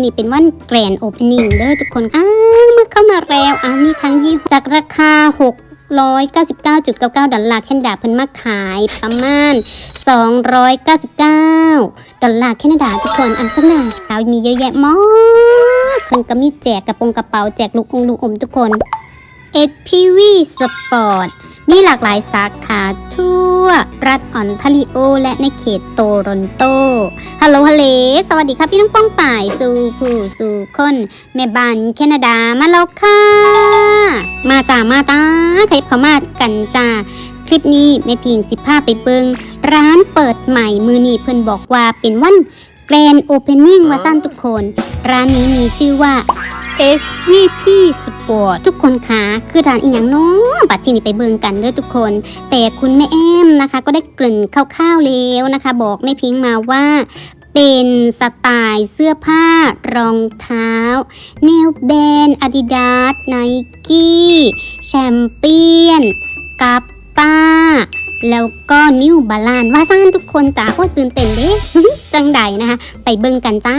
อนี้เป็นวันแกรนโอเพนนิ่งเด้อทุกคนอ้าวเมื่อเข้ามาแล้วอ้าวมีทั้งยี่ห้อจากราคา699.99 ดอลลาร์แคนาดาเพิ่นมาขายประมาณ 299 ดอลลาร์แคนาดาทุกคนอันจังหนาดาวมีเยอะแยะมากเพิ่นก็มีแจกกระโปรงกระเป๋าแจกลูกองลูกอมทุกคน HPV Sport มีหลากหลายสาขาทั่ว รัฐออนทาริโอ และในเขตโตรอนโต ฮัลโหลฮัลเลสวัสดีครับพี่น้องป้องป่ายสู่ผู้สู่คนแม่บ้านแคนาดามาแล้วค่ะ มาจ้ามาตาใครเขามากันจ้าคลิปนี้แม่พิงสิพาไปเบิงร้านเปิดใหม่มือนีเพิ่นบอกว่าเป็นวันแกรนโอเพนนิ่งว่าสั้นทุกคน ร้านนี้มีชื่อว่า SVP Sport ทุกคนคะคือร้านอีหยังเน้อบัตรที่นี่ไปเบิงกันเด้อทุกคน แต่คุณแม่แอมนะคะ ก็ได้กริ่นคร่าวๆแล้วนะคะ บอกแม่พิงมาว่าเป็นสไตล์เสื้อผ้ารองเท้า แนวแบรนด์ Adidas Nike แชมเปี้ยนกัปป้า แล้วก็นิวบาลานว่าซ่านทุกคนจ้าโอ้ยตื่นเต้นเด้จังใดนะคะ ไปเบิ่งกันจ้า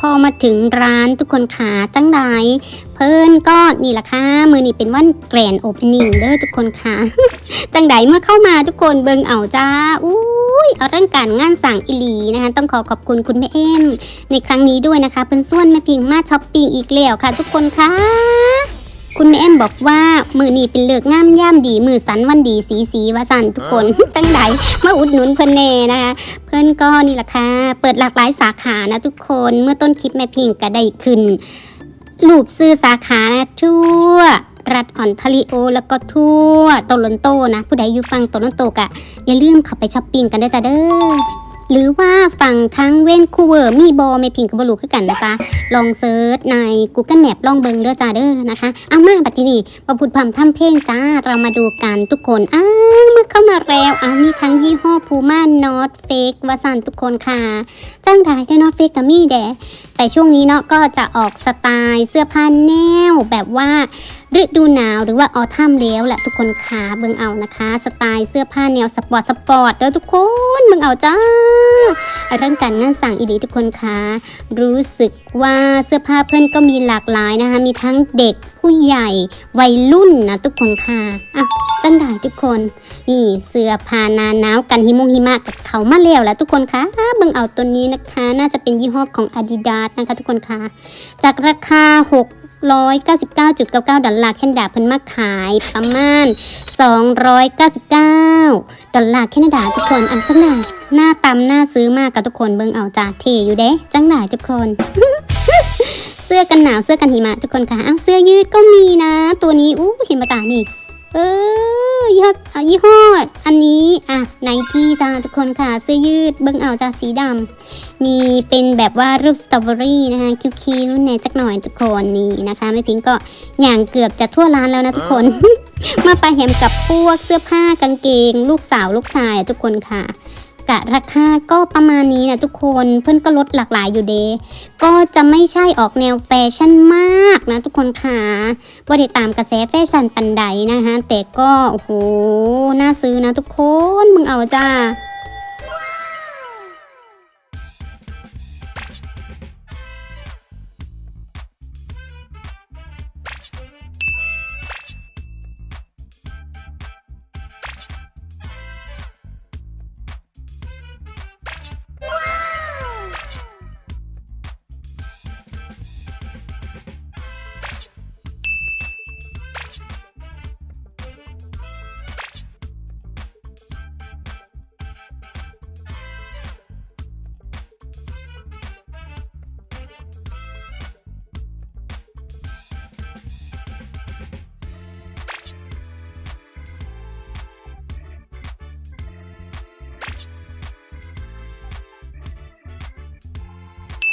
พอมาถึงร้านทุกคนขาจังใดเพิ่นก็นี่ละค่ะมือนี่เป็นวันแกรนโอเพนนิ่งเด้อทุกคนค่ะจังใดเมื่อเข้ามาทุกคนเบิงเอาจ้าอุ้ยเอาเรื่องการงานสั่งอิลีนะคะต้องขอขอบคุณคุณแม่เอ็มในครั้งนี้ด้วยนะคะเป็นส่วนแม่พิงมาช้อปปิ้งอีกแล้วค่ะ ทุกคนค่ะ คุณแม่เอ็มบอกว่า มือนี้เป็นเลือกงามย่ามดี มือสันวันดีสีสีวาสันทุกคนจังใดมาอุดหนุนเพิ่นแน่นะคะ เพื่อนก็นี่แหละค่ะ เปิดหลากหลายสาขานะทุกคน เมื่อต้นคลิปแม่พิงก็ได้ขึ้นรูปซื้อสาขาทั่วรัฐออนทาริโอ แล้วก็ทั่วโตลอนโตนะ ผู้ใดอยู่ฟังโตลอนโตกะอย่าลืมเข้าไปช้อปปิ้งกันได้อจ้าเด้อ หรือว่าฝั่งทั้งเวนคูเวอร์มีบอไม่พิงกับบลูคือกันนะคะ ลองเซิร์ชใน Google Map ลองเบิงเด้อจ้าเด้อนะคะเอามาบัดทีนี้มาพูดพร่ำทำเพลงจ้าเรามาดูกันทุกคนอ้าวเมื่อเข้ามาแล้วอ้าวมีทั้งยี่ห้อพูม่านอตเฟกวาสันทุกคนค่ะจ้างได้ได้นอตเฟกกับมี่แดแต่ช่วงนี้เนาะก็จะออกสไตล์เสื้อผ้าแนวแบบว่า ฤดูหนาวหรือว่าออทัมแล้วแหละทุกคนค่ะเบิ่งเอานะคะ สไตล์เสื้อผ้าแนวสปอร์ตสปอร์ตเด้อทุกคนเบิ่งเอาจ้าเรื่องการงานสั่งอีดีทุกคนค่ะรู้สึกว่าเสื้อผ้าเพื่อนก็มีหลากหลายนะคะ มีทั้งเด็กผู้ใหญ่วัยรุ่นนะทุกคนค่ะอะจังได้ทุกคนนี่เสื้อผ้านาหนาวกันหิมงหิมะกับเขามาแล้วแหล้วทุกคนคะเบิ่งเอาตัวนี้นะคะ น่าจะเป็นยี่ห้อของ Adidas นะคะ ทุกคนคะจากราคา 199.99 ดอลลาร์แคนาดาเพิ่นมาขายประมาณ 299 ดอลลาร์แคนาดาทุกคนอันจังไดหน้าตำหน้าซื้อมากกับทุกคนเบิ่งเอาจ้าเทอยู่เด้จังไดทุกคน เสื้อกันหนาวเสื้อกันหิมะทุกคนค่ะอ้าวเสื้อยืดก็มีนะ ตัวนี้อู้เห็นปะตานี่ เออยี่ห้ออะยี่ห้ออันนี้อะไนกี้จ้าทุกคนค่ะเสื้อยืดเบิ้งเอาจ้าสีดำมีเป็นแบบว่ารูปสตรอเบอรี่นะคะคิ้วๆแหน่จักหน่อยทุกคนนี่นะคะแม่พิงก็อย่างเกือบจะทั่วร้านแล้วนะทุกคน มาไปแฮมกับพวกเสื้อผ้ากางเกง ลูกสาวลูกชายทุกคนค่ะ กะราคาก็ประมาณนี้นะทุกคนเพื่อนก็ลดหลากหลายอยู่เดก็จะไม่ใช่ออกแนวแฟชั่นมากนะทุกคนค่ะว่าได้ตามกระแสแฟชั่นปันใดนะคะแต่ก็โอ้โหน่าซื้อนะทุกคนมึงเอาจ้า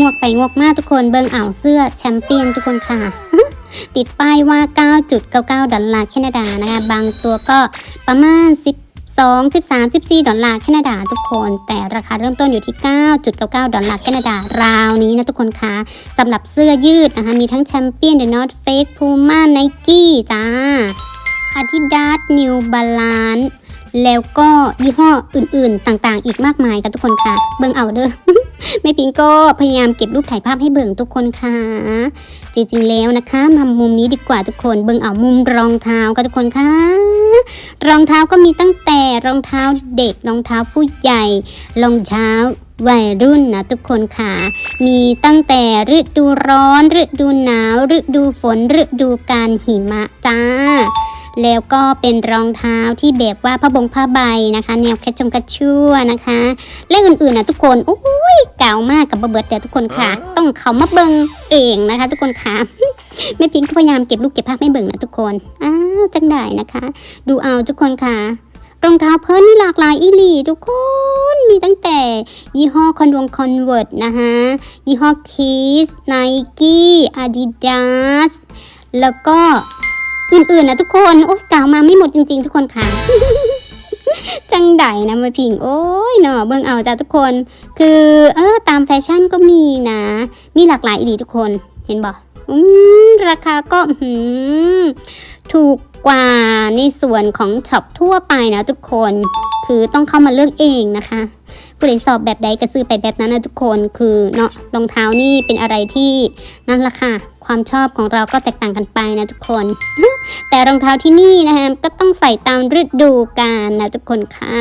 งวกไปงวกมาทุกคนเบิงอ่าเสื้อแชมเปี้ยนทุกคนค่ะ ติดป้ายว่า 9.99 ดอลลาร์แคนาดานะคะ บางตัวก็ประมาณ12 13 14 ดอลลาร์แคนาดาทุกคน แต่ราคาเริ่มต้นอยู่ที่ 9.99 ดอลลาร์แคนาดาราวนี้นะทุกคนคะสำหรับเสื้อยืดนะคะมีทั้งแชมเปี้ยนเดอะนอตเฟกพูม่าไนกี้จ้า Adidas New Balance แล้วก็ยี่ห้ออื่นๆต่างๆ อีกมากมายกันทุกคนค่ะ เบิ่งเอาเด้อไม่ปิงก็พยายามเก็บรูปถ่ายภาพให้เบิ่งทุกคนค่ะ จริงๆแล้วนะคะมามุมนี้ดีกว่าทุกคนเบิ่งเอามุมรองเท้ากันทุกคนค่ะ รองเท้าก็มีตั้งแต่รองเท้าเด็กรองเท้าผู้ใหญ่รองเท้าวัยรุ่นนะทุกคนค่ะ มีตั้งแต่ฤดูร้อนฤดูหนาวฤดูฝนฤดูการหิมะจ้า แล้วก็เป็นรองเท้าที่แบบว่าผ้าบงผ้าใบนะคะ แนวแคชชงกระชั่วนะคะ และอื่นๆนะทุกคนโอ้ยเก่ามากกับเบิร์ดเดียวทุกคนค่ะ ต้องเขามาเบิงเองนะคะ ทุกคนค่ะแม่พิงก็พยายามเก็บลูกเก็บภาพไม่เบิ่งนะทุกคนอ้าวจังได้นะคะ ดูเอาทุกคนค่ะรองเท้าเพิ่นนี่หลากหลายอีหลีทุกคนมีตั้งแต่ยี่ห้อคอนวงคอนเวิร์ตนะคะยี่ห้อคีสไนกี้อาดิดาสแล้วก็ อื่นๆนะทุกคนโอ้ยกล่าวมาไม่หมดจริง ๆ ทุกคนค่ะจังไดนะมาพิงโอ้ยเนาะเบิ่งเอาจ้าทุกคน คือเออตามแฟชั่นก็มีนะ มีหลากหลายอีหลีทุกคนเห็นบอกอืมราคาก็หือถูกกว่าในส่วนของช็อปทั่วไปนะทุกคนคือต้องเข้ามาเลือกเองนะคะผู้ใดสอบแบบใดก็ซื้อไปแบบนั้นนะทุกคนคือเนาะรองเท้านี่เป็นอะไรที่นั่นละค่ะ ความชอบของเราก็แตกต่างกันไปนะทุกคน แต่รองเท้าที่นี่นะคะก็ต้องใส่ตามฤดูกาลนะทุกคนค่ะ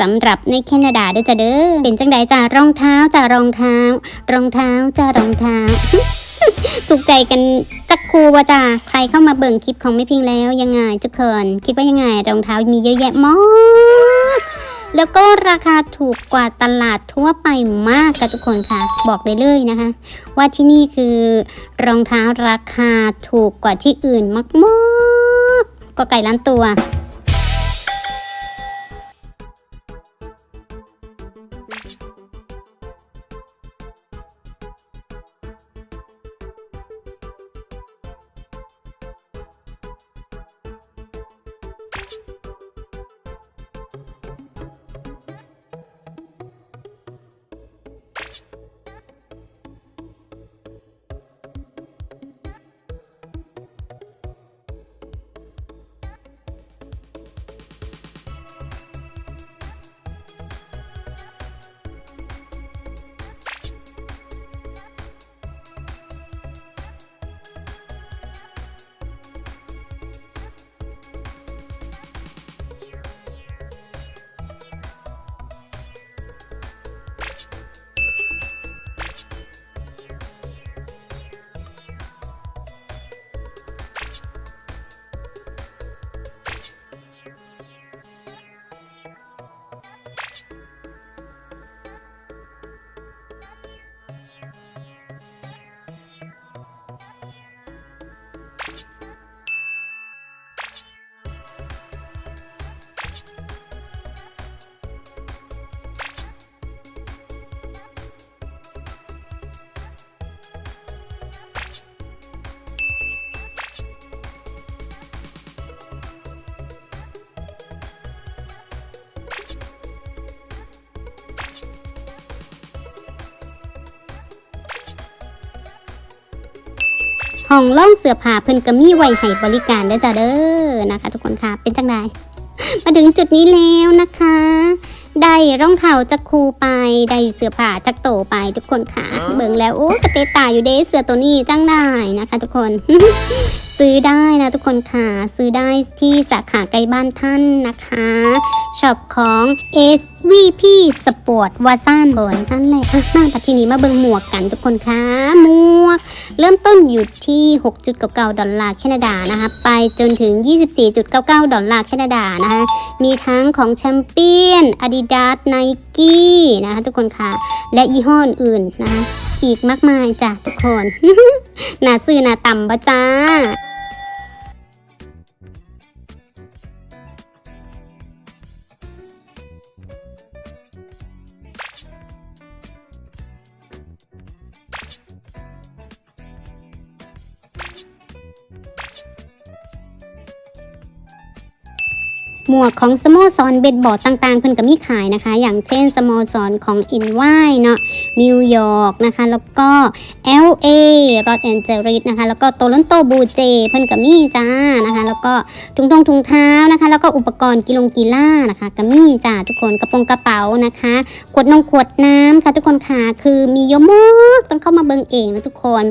สำหรับในแคนาดาด้จ้ะเด้อเป็นจังใดจ้ารองเท้าจ้ารองเท้า รองเท้าจ้ารองเท้าถูกใจกันจักครูว่าจ้าใครเข้ามาเบิ่งคลิปของไม่พิงแล้วยังไงทุกคนคิดว่ายังไงรองเท้ามีเยอะแยะมาก แล้วก็ราคาถูกกว่าตลาดทั่วไปมากค่ะทุกคนค่ะ บอกได้เลยนะคะ ว่าที่นี่คือรองเท้าราคาถูกกว่าที่อื่นมากๆก็ไก่ล้านตัว ห้องล่องเสื้อผ้าเพิ่นก็มีไว้ให้บริการเด้อจ้าเด้อนะคะ ทุกคนค่ะเป็นจังไดมาถึงจุดนี้แล้วนะคะ ได้รองเท้าจากครูไปได้เสื้อผ้าจากโตไปทุกคนค่ะ เบิ่งแล้วโอ้กระเตตายอยู่เด้เสื้อตัวนี้จังได้นะคะ ทุกคน ซื้อได้นะทุกคนค่ะ ซื้อได้ที่สาขาใกล้บ้านท่านนะคะช็อปของ SVP Sport วาซ่านบนนั่นแหละอะมาปัจจุบันมาเบิ่งหมวกกันทุกคนค่ะหมวก เริ่มต้นอยู่ที่ 6.99 ดอลลาร์แคนาดานะคะไปจนถึง 24.99 ดอลลาร์แคนาดานะคะมีทั้งของแชมเปี้ยน Adidas Nike นะคะทุกคนค่ะ และยี่ห้ออื่นนะคะ อีกมากมายจ้ะทุกคน หนาซื้อหนาต่ำบะจ้า หมวกของสโมสรเบสบอร์ดต่างๆ เพิ่นก็มีขายนะคะ อย่างเช่นสโมสรของอินไวเนาะนิวยอร์กนะคะ แล้วก็ LA ลอสแอนเจลิสนะคะ แล้วก็โตลอนโตบูเจ เพิ่นก็มีจ้านะคะ แล้วก็ถุงทงถุงเท้านะคะ แล้วก็อุปกรณ์กีฬงกีฬานะคะก็มีจ้าทุกคนกระโปรงกระเป๋านะคะขวดนงขวดน้ำค่ะทุกคนค่ะคือมีเยอะมากต้องเข้ามาเบิ่งเองนะทุกคน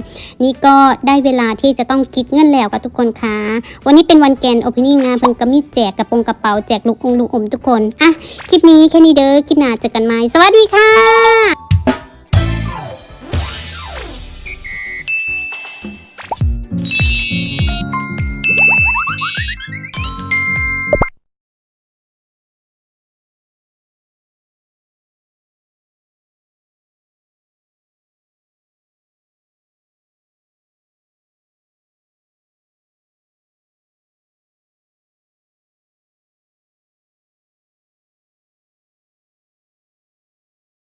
นี่ก็ได้เวลาที่จะต้องคิดเงินแล้วค่ะทุกคนค่ะวันนี้เป็นวันแกนโอเพนนิ่งนะเพิ่นก็มีแจกกระโปรงกระเป๋าแจกลูกองลูกอมทุกคน อะ คลิปนี้แค่นี้เด้อ คลิปหน้าเจอกันใหม่ สวัสดีค่ะ